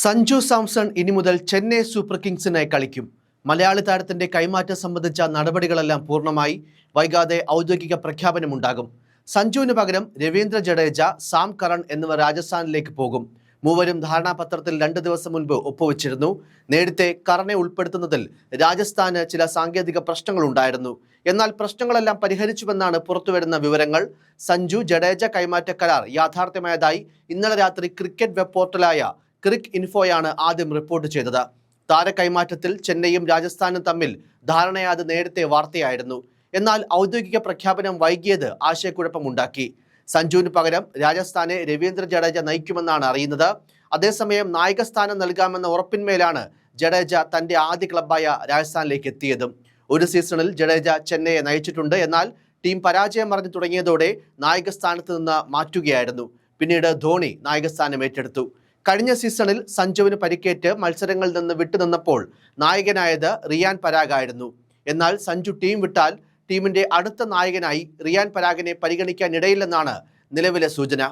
സഞ്ജു സാംസൺ ഇനി മുതൽ ചെന്നൈ സൂപ്പർ കിങ്സിനായി കളിക്കും. മലയാളി താരത്തിന്റെ കൈമാറ്റം സംബന്ധിച്ച നടപടികളെല്ലാം പൂർണമായി. വൈകാതെ ഔദ്യോഗിക പ്രഖ്യാപനമുണ്ടാകും. സഞ്ജുവിന് പകരം രവീന്ദ്ര ജഡേജ സാം കറൺ എന്നിവർ രാജസ്ഥാനിലേക്ക് പോകും. മൂവരും ധാരണാപത്രത്തിൽ രണ്ട് ദിവസം മുൻപ് ഒപ്പുവച്ചിരുന്നു. നേരത്തെ കറനെ ഉൾപ്പെടുത്തുന്നതിൽ രാജസ്ഥാന് ചില സാങ്കേതിക പ്രശ്നങ്ങളുണ്ടായിരുന്നു. എന്നാൽ പ്രശ്നങ്ങളെല്ലാം പരിഹരിച്ചുവെന്നാണ് പുറത്തുവരുന്ന വിവരങ്ങൾ. സഞ്ജു ജഡേജ കൈമാറ്റ കരാർ യാഥാർത്ഥ്യമായതായി ഇന്നലെ രാത്രി ക്രിക്കറ്റ് വെബ് പോർട്ടലായ ക്രിക്ക് ഇൻഫോയാണ് ആദ്യം റിപ്പോർട്ട് ചെയ്തത്. താര കൈമാറ്റത്തിൽ ചെന്നൈയും രാജസ്ഥാനും തമ്മിൽ ധാരണയാത് നേരത്തെ വാർത്തയായിരുന്നു. എന്നാൽ ഔദ്യോഗിക പ്രഖ്യാപനം വൈകിയത് ആശയക്കുഴപ്പമുണ്ടാക്കി. സഞ്ജുവിന് പകരം രാജസ്ഥാനെ രവീന്ദ്ര ജഡേജ നയിക്കുമെന്നാണ് അറിയുന്നത്. അതേസമയം നായകസ്ഥാനം നൽകാമെന്ന ഉറപ്പിന്മേലാണ് ജഡേജ തന്റെ ആദ്യ ക്ലബായ രാജസ്ഥാനിലേക്ക് എത്തിയതും. ഒരു സീസണിൽ ജഡേജ ചെന്നൈയെ നയിച്ചിട്ടുണ്ട്. എന്നാൽ ടീം പരാജയം മറിഞ്ഞു തുടങ്ങിയതോടെ നായകസ്ഥാനത്ത് നിന്ന് മാറ്റുകയായിരുന്നു. പിന്നീട് ധോണി നായകസ്ഥാനം ഏറ്റെടുത്തു. കഴിഞ്ഞ സീസണിൽ സഞ്ജുവിന് പരിക്കേറ്റ് മത്സരങ്ങളിൽ നിന്ന് വിട്ടുനിന്നപ്പോൾ നായകനായത് റിയാൻ പരാഗായിരുന്നു. എന്നാൽ സഞ്ജു ടീം വിട്ടാൽ ടീമിന്റെ അടുത്ത നായകനായി റിയാൻ പരാഗിനെ പരിഗണിക്കാനിടയില്ലെന്നാണ് നിലവിലെ സൂചന.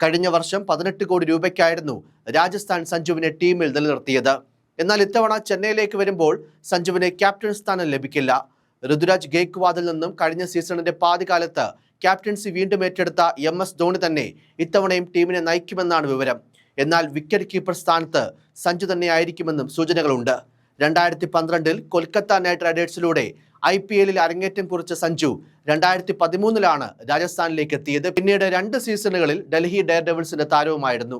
കഴിഞ്ഞ വർഷം പതിനെട്ട് കോടി രൂപയ്ക്കായിരുന്നു രാജസ്ഥാൻ സഞ്ജുവിനെ ടീമിൽ നിലനിർത്തിയത്. എന്നാൽ ഇത്തവണ ചെന്നൈയിലേക്ക് വരുമ്പോൾ സഞ്ജുവിന് ക്യാപ്റ്റൻ സ്ഥാനം ലഭിക്കില്ല. ഋതുരാജ് ഗേക്വാദിൽ നിന്നും കഴിഞ്ഞ സീസണിന്റെ പാതികാലത്ത് ക്യാപ്റ്റൻസി വീണ്ടും ഏറ്റെടുത്ത എം എസ് ധോണി തന്നെ ഇത്തവണയും ടീമിനെ നയിക്കുമെന്നാണ് വിവരം. എന്നാൽ വിക്കറ്റ് കീപ്പർ സ്ഥാനത്ത് സഞ്ജു തന്നെയായിരിക്കുമെന്നും സൂചനകളുണ്ട്. രണ്ടായിരത്തി പന്ത്രണ്ടിൽ കൊൽക്കത്ത നൈറ്റ് റൈഡേഴ്സിലൂടെ ഐ പി എല്ലിൽ അരങ്ങേറ്റം കുറിച്ച സഞ്ജു രണ്ടായിരത്തി പതിമൂന്നിലാണ് രാജസ്ഥാനിലേക്ക് എത്തിയത് പിന്നീട് രണ്ട് സീസണുകളിൽ ഡൽഹി ഡയർ ഡെവിൾസിന്റെ താരവുമായിരുന്നു.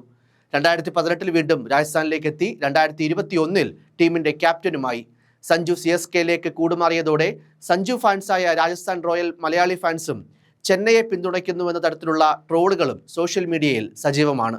രണ്ടായിരത്തി പതിനെട്ടിൽ വീണ്ടും രാജസ്ഥാനിലേക്ക് എത്തി രണ്ടായിരത്തി ഇരുപത്തി ഒന്നിൽ ടീമിന്റെ ക്യാപ്റ്റനുമായി. സഞ്ജു സി എസ് കെയിലേക്ക് കൂടുമാറിയതോടെ സഞ്ജു ഫാൻസായ രാജസ്ഥാൻ റോയൽ മലയാളി ഫാൻസും ചെന്നൈയെ പിന്തുണയ്ക്കുന്നുവെന്ന തരത്തിലുള്ള ട്രോളുകളും സോഷ്യൽ മീഡിയയിൽ സജീവമാണ്.